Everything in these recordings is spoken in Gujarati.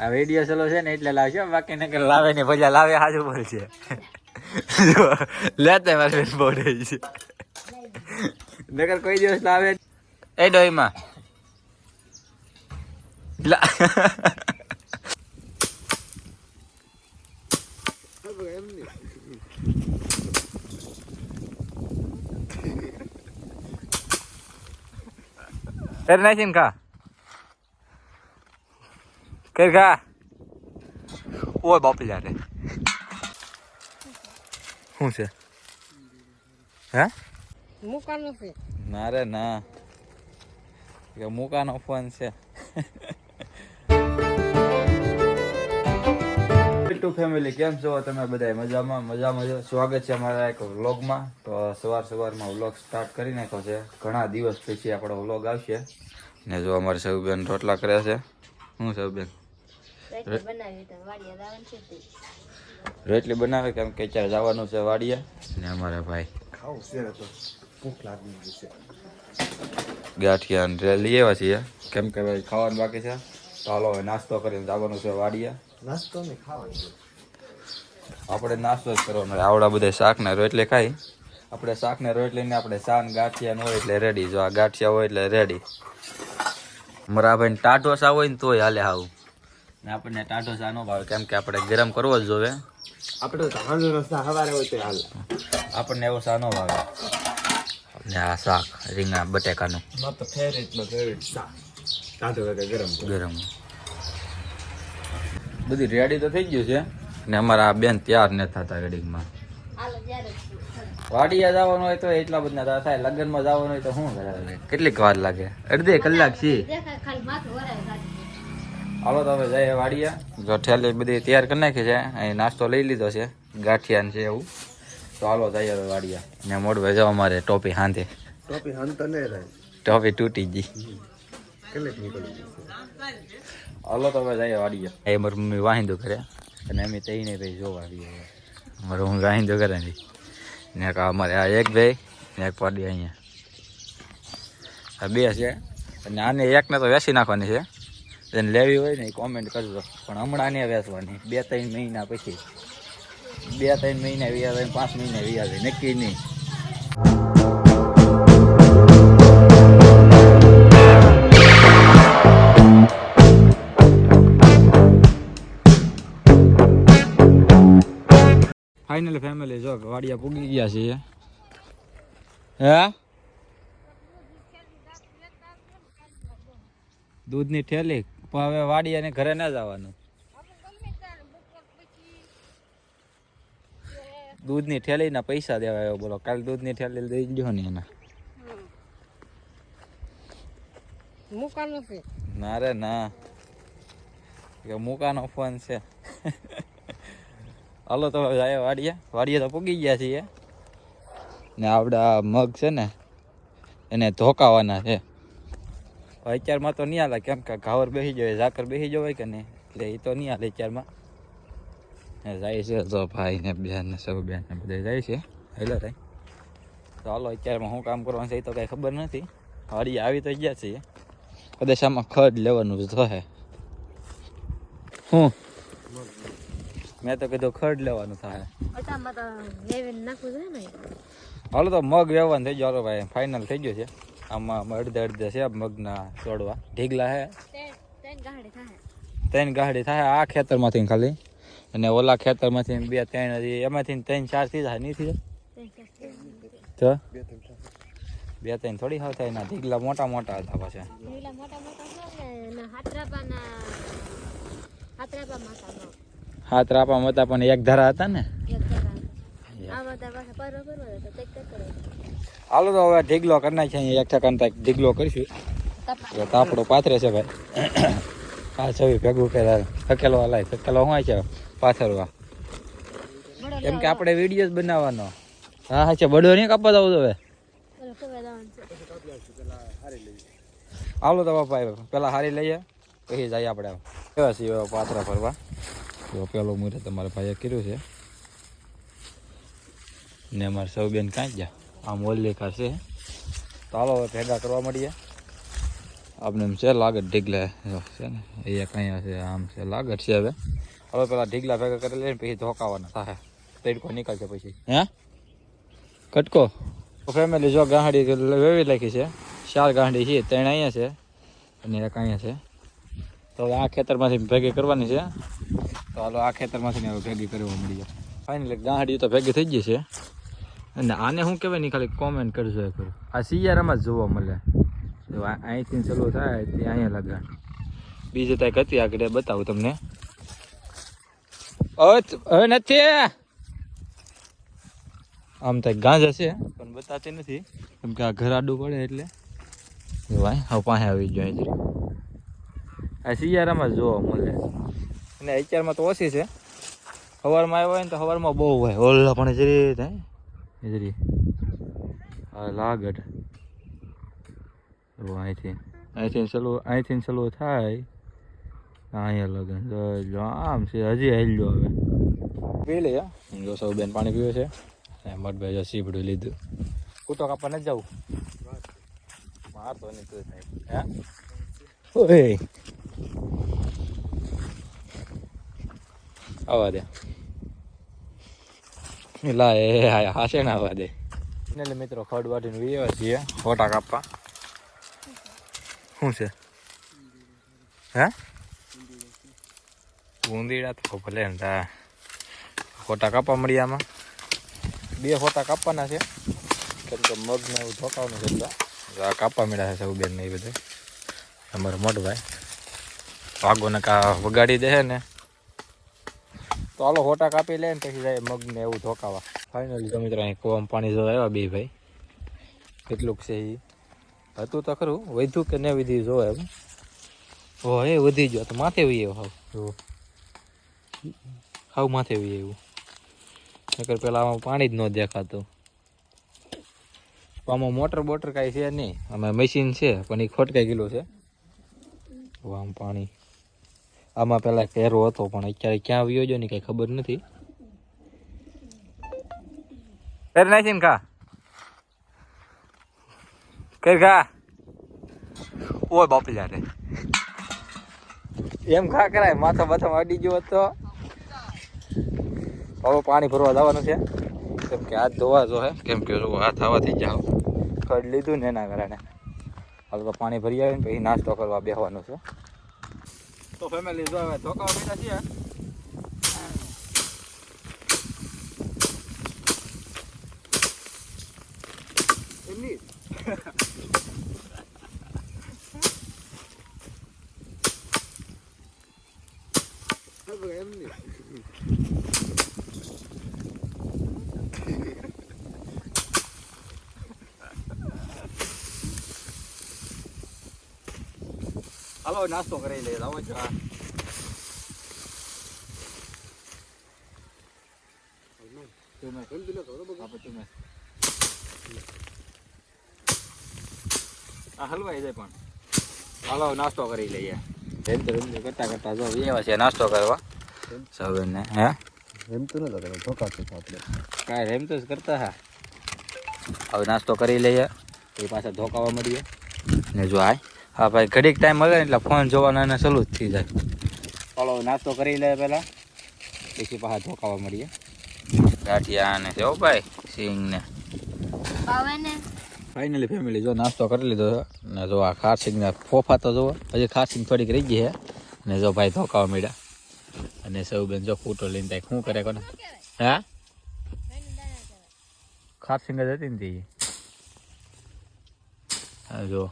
આ વીડિયો ચલો છે ને એટલે લાવજો. બાકી ને લાવે ને ભજા લાવે, હાજુ બોલ છે લેતે મારે બોડે છે. નકર કોઈ દિવસ લાવે એ ડોઈમાં નાખીને ખા. કર ખા ઓય બાપ રે. શું છે? હે? મૂકવાનું છે. ના રે ના. કે મુકાનો ફોન છે. ટુ ફેમિલી કેમ છો? તમે બધા મજામાં? મજામાં છો સ્વાગત છે અમારા એક વ્લોગમાં. તો સવાર સવારમાં વ્લોગ સ્ટાર્ટ કરી નાખ્યો છે. ઘણા દિવસ પછી આપણો વ્લોગ આવશે. ને જો અમારે સૌબેન રોટલા કરે છે. શું સૌબેન? રોટલી બનાવી તો વાડિયા દાવન છે તે. રોટલી બનાવે કેમ કે ચાર જવાનું છે વાડિયા ને અમારા ભાઈ ખાવું છે તો ભૂખ લાગી ગઈ છે. ગાંઠિયા ને લઈ આવ્યા છીએ. કેમ કે ભાઈ ખાવાનું બાકી છે. ચાલો હવે નાસ્તો કરીને જવાનું છે વાડિયા નાસ્તો ને ખાવાનું આપણે નાસ્તો જ કરવાનો આવડા બધા શાક ને રોટલી ખાઈ. આપણે શાક ને રોટલી ને આપણે શાન ગાંઠિયા ન હોય એટલે રેડી જો આ ગાંઠિયા હોય એટલે રેડી મારા ભાઈ ટાટો સા હોય ને તોય હાલે આવું ને આપણને ટાઢો ચા નો ભાવે કેમ કે આપણે ગરમ કરવો જ જોવે. આપણે તો હાંજનો રસ્તા સવારે હોય તો હાલ. આપણને એવો ચા નો ભાવે. ને આ શાક રીંગણા બટેકાનું. માર ફેવરેટ નો ફેવરેટ શાક. ટાઢો વગર ગરમ ગરમ. બધી રેડી તો થઈ ગયું છે. ને અમારા આ બેન તૈયાર ન થતા જ્યારે વાડિયા જવાનું હોય તો એટલા બધા થાય. લગ્નમાં જવાનું હોય તો શું કરે કેટલીક વાર લાગે? અડધે કલાક છે. હાલો તો હવે જઈએ વાડિયા જો ઠેલી બધી તૈયાર કરી નાખી છે. અહીં નાસ્તો લઈ લીધો છે. ગાંઠિયા ને છે એવું. તો હાલો જઈએ હવે વાડિયા ને મોડવે જવા અમારે ટોપી હાંધે. ટોપી હંત નહીં રહે. ટોપી તૂટી ગઈ. હાલો તો હવે જઈએ વાડિયા એ મારી મમ્મી વાહિંદો કરે. અને અમે તઈને ભાઈ જોવા આવીએ મારો હું વાહિંદો કરે ને. એક અમારે આ એક ભાઈ ને એક પાડી અહીંયા. આ બે છે. અને આને એકને તો વેસી નાખવાની છે. જેને લેવી હોય ને એ કોમેન્ટ કરજો. પણ હમણાં નહીં વેચવાની. બે ત્રણ મહિના પછી. બે ત્રણ મહિના વ્યાજે પાંચ મહિના વ્યાજે નક્કી નહીં. ફાઇનલ ફેમિલી જો વાડિયા પૂગી ગયા છીએ. હે? દૂધની ઠેલી પણ હવે વાડિયાને ઘરે ના જવાનું. દૂધની ઠેલીના પૈસા દેવા આવ્યો બોલો. કાલ દૂધની ઠેલી દઈ ગયો ને એના. ના રે ના. કે મુકાનો ફોન છે. હાલો તો હવે જાય વાડિયા વાડિયા તો પૂગી ગયા છીએ. ને આપડા મગ છે ને એને ધોકાવાના છે. અત્યારમાં તો નહીં હાલે. કેમ કે ઘાવર બેસી જવાય ઝાકર બેસી જવાય કે નહીં? એટલે એ તો નહીં હાલે અત્યારમાં. જાય છે તો ભાઈ ને બેન ને સૌ બેન ને બધા જાય છે. હેલો ભાઈ. તો હાલો અત્યારમાં શું કામ કરવાનું છે એ તો કાંઈ ખબર નથી. હળી આવી તો ગયા છીએ. કદાચ આમાં ખડ લેવાનું તો થશે હું? મેં તો કીધું ખડ લેવાનું થાય. હાલો તો મગ વ્યવહાર થઈ ગયો. ભાઈ ફાઇનલ થઈ ગયો છે. આમાં અડધે અડધે છે મગના છોડવા ઢીગલા હે? ત્રણ ગાડી થાય. આ ખેતરમાંથી ખાલી. અને ઓલા ખેતરમાંથી બે ત્રણ એમાંથી ત્રણ ચારથી થાય? નહીં થઈ તો? બે ત્રણ થોડી હાવ થાય. એના ઢીગલા મોટા મોટા હતા પાછા લીલા મોટા મોટા છે. ને એના હાથરાપા માથામાં હતા પણ એક ધારા હતા ને? હાલો તો હવે ઢીગલો કરી નાખીએ અહીંયા એકઠા તક ઢીગલો કરીશું. તાપડો પાથરે છે ભાઈ. આ છવી ભેગું કર્યા થકેલો હલાય થકેલો શું છે? પાથરવા. કેમ કે આપણે વીડિયો બનાવવાનો. હા હા છે. બડો નહીં કાપવા દઉં હવે. હાલો તો બાપા પેલા હારી લઈએ, પછી જઈએ આપણે કેવા છીએ પાથરા ફરવા? જો પેલો મુરે તમારા ભાઈએ કર્યું છે. ને અમારે સૌ બેન કાંઈ ગયા? આમ ઓલી છે તો હાલો હવે ભેગા કરવા મળીએ આપણે એમ છે લાગત ઢીગલા છે ને? અહીંયા કંઈ છે આમ છે લાગત છે હવે. હવે પેલા ઢીગલા ભેગા કરી લઈને પછી ધોકાવાના. થાય તડકો નીકળશે પછી. હે? કટકો? ફેમિલી જો ગાંડી વેવી લખી છે. ચાર ગાંડી છે ત્રણ અહીંયા છે અને એક અહીંયા છે. તો હવે આ ખેતરમાંથી ભેગી કરવાની છે. તો હાલો આ ખેતરમાંથી હવે ભેગી કરવા મળી ફાઇનલી ગાંડી તો ભેગી થઈ ગઈ છે. અને આને શું કહેવાય? નહીં ખાલી કોમેન્ટ કરજો એક કરું આ શિયાળામાં જ જોવા મળે. જો અહીંથી ચાલુ થાય તે અહીંયા લગાડ બીજે ત્યાં કતી આગળ બતાવું તમને. હવે નથી. આમ તો ગાંજા છે, પણ બતાતી નથી. કેમ કે આ ઘર આડું પડે એટલે. ભાઈ, હવે પાસે આવી ગયો અહીંથી આ શિયાળામાં જ જોવા મળે. અને અત્યારમાં તો ઓછી છે. સવારમાં આવ્યો હોય ને તો સવારમાં બહુ હોય. ઓલા પણ જરી થાય. જરી હા લાગડ અહીંથી. અહીંથી ચલો અહીંથી ચલો થાય. અહીંયા લગન. જો આમ છે હજી હેલ્યો હવે. પી લે જો સૌ બેન પાણી પીવે છે. મઠભાઈ જો સીપડું લીધું. કૂટો કાપવા નથી જવું? માર તો નહીં તું હે? ઓય. આવવા દે. લા, એ હાશે ના આવવા દે એટલે મિત્રો ખડ વાટીને વીએ છીએ, ફોટા કાપવા. શું છે? હે? ઉંદીડા તો ભલે ને તા ફોટા કાપવા મળી આમાં. બે ફોટા કાપવાના છે. કેમ કે મગને એવું ધોકાવનું છે બધા. કાપવા મળ્યા છે બેન ને એ બધું. અમારો મોટો ભાઈ. વાગોને કા વગાડી દે ને. તો હાલો હોટા કાપી લે ને પછી જાય મગને એવું ધોકાવા. ફાઇનલી તો મિત્રો, અહીં કુવામાં પાણી જોવા આવ્યા બે ભાઈ. કેટલુંક છે એ હતું તો ખરું, વધ્યું કે ન વિધિ જોવે એમ. ઓ, એ વધી ગયો. તો માથે વી આવ્યો હાવ. જો હાવ માથે વી આવ્યું નકર પેલા આમાં પાણી જ ન દેખાતું. આમાં મોટર બોટર કાંઈ છે નહીં. અમે મશીન છે, પણ એ ખોટકાઈ ગયેલું છે. આમ પાણી. આમાં પહેલાં કેરો હતો પણ અત્યારે ક્યાં આવ્યો છે ને કંઈ ખબર નથી. કર નાખી ને ખા. કઈ ખા. ઓય બાપલા રે. એમ ખા કરાય માથા માથા અડી ગયો હતો. હવે પાણી ભરવા જવાનું છે. કેમ કે હાથ ધોવા જો હે. કેમ કે હાથ આવવાથી જાવ ખડ લીધું ને એના કારણે. હવે તો પાણી ભરી આવે ને પછી નાસ્તો કરવા બેસવાનું છે. તો ફેમિલી જો હવે ધોકાવા બેઠા છીએ એમની એમની હાલો નાસ્તો કરી લઈએ આવો છો આ હલવાઈ જાય પણ. હાલો નાસ્તો કરી લઈએ. રેમતો રેમતો કરતા કરતા જો એવા છે નાસ્તો કરવા. સૌને હે? એમ તો નતા કરે ધોકા છે આપણે. કાંઈ રેમતો જ કરતા હા. હવે નાસ્તો કરી લઈએ એ પાછા ધોકાવા મળીએ. ને જો આય. હા ભાઈ ઘડીક ટાઈમ મળે એટલે ફોન જોવાનો એને સલું જ થઈ જાય. ચાલો નાસ્તો કરી લે પહેલાં. પછી પાછા ધોકાવા મળીએ. ગાંઠિયા ને જો ભાઈ સિંગ ને. ફાઇનલી ફેમિલી જો નાસ્તો કરી લીધો ને જો આ ખારસિંગ ને ફોફા તો જુઓ હજી ખારસિંગ થોડીક રહી ગઈ છે. ને જો ભાઈ ધોકાવા મળ્યા. અને સૌ બેન જો ફૂટો લઈને ત્યાં શું કરે કોને? હા? ખારસિંગ જ હતી ને તે. હા જો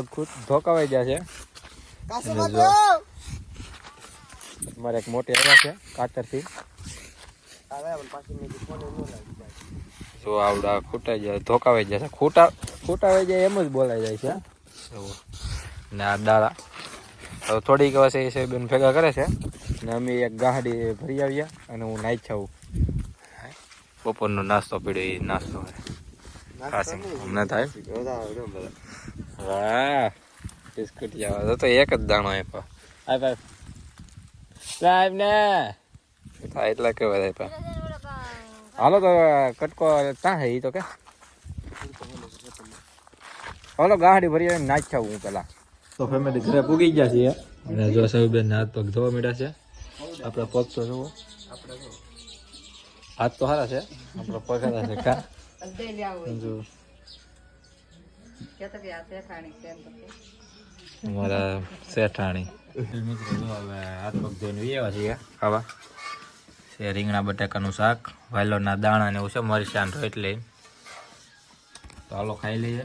મગ ખુદ ધોકાવાઈ ગયા છે. મારે એક મોટી આવ્યા છે કાતરથી. જો આવડા ખૂટાઈ જાય ધોકાવાઈ જાય છે. ખૂટા ખૂટાવાઈ જાય એમ જ બોલાઈ જાય છે. ને આ દાળા હવે થોડીક વાર છે એ બેન ભેગા કરે છે. ને અમે એક ગાહડી ભરી આવ્યા અને હું નાઈ છાવું. બપોરનો નાસ્તો પીડ્યો એ નાસ્તો. ખાસ હમણાં થાય? વાહ. બિસ્કુટ આવા તો તો એક જ દાણો આપ્યો. આય ભાઈ. સાહેબ ને. થાય એટલા કેવા આપ્યા. હાલો તો કટકો છે એ તો કે. હાલો ગાડી ભરી નાખ્યા હું પેલા. તો ફેમિલી ઘરે પૂગી ગયા છીએ. અને જો સૌબેન હાથ પગ ધોવા મીડા છે. આપણે પગ તો જુઓ. હાથ તો સારા છે. આપણે પગ સારા છે. કા? જો. અમારા શેઠાણી. ખાવા. છે રીંગણા બટાકાનું શાક વાલોના દાણા ને એવું છે મરચાં એટલે તો હાલો ખાઈ લઈએ.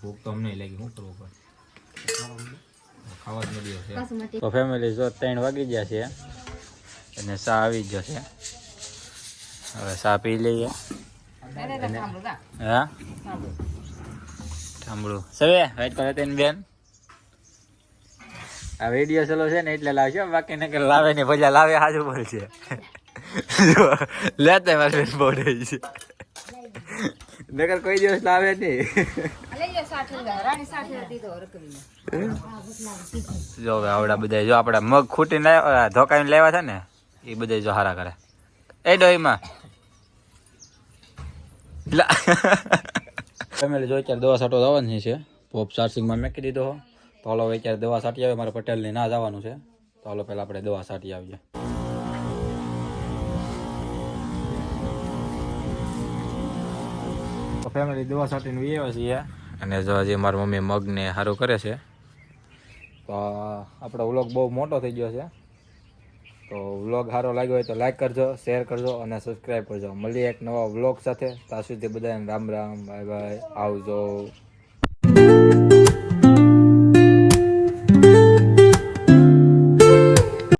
ભૂખ તો અમને લાગી શું કરવું પડે ખાવા જ મળ્યો છે. તો ફેમિલી જો ત્રણ વાગી ગયા છે અને સા આવી જ જશે હવે સા પી લઈએ? હા? ઠામડું સવે વાઈટ કરે તેની બેન. આ વીડિયો ચલો છે ને એટલે લાવશે બાકી ને લાવે ને ભજા લાવે, હાજુ બોલ છે. લેતા મારી બેન બોડે છે. નગર કોઈ દિવસ લાવે નહીં. જો આવડા બધા જો, આપડા મગ ખૂટીને ધોકાઈને લેવા છે ને, એ બધા જો હારા કરે. એ ડોહીમાં. ફેમિલી જો અત્યારે દવા સાટો જવાની છે પોપ ચાર્જિંગમાં મેકી દીધો હો. તો હાલો હવે અત્યારે દવા છાંટી આવે મારે પટેલને ના જવાનું છે. તો હાલો પહેલાં આપણે દવા છાંટી આવીએ. તો ફેમિલી દવા છાંટીને એ આવ્યા છીએ. અને જો હજી મારી મમ્મી મગને સારું કરે છે. તો આપણો વ્લોગ બહુ મોટો થઈ ગયો છે. તો વ્લોગ સારો લાગ્યો હોય તો લાઈક કરજો શેર કરજો અને સબસ્ક્રાઈબ કરજો. મળીએ એક નવા વ્લોગ સાથે. ત્યાં સુધી બધાને રામ રામ, બાય બાય. આવજો.